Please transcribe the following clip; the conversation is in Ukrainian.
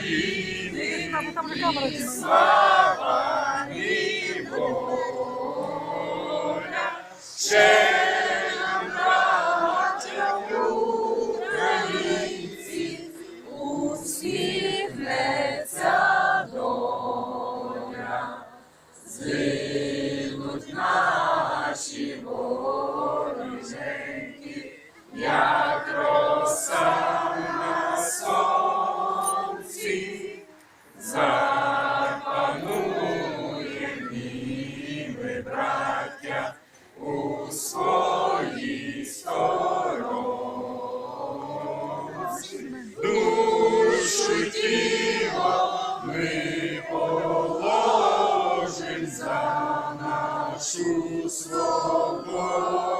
України, ще нам, браття, українці, усміхнеться доля, згинуть наші вороженьки, браття у своїй сторожі. Душу тіло ми положим за нашу свободу.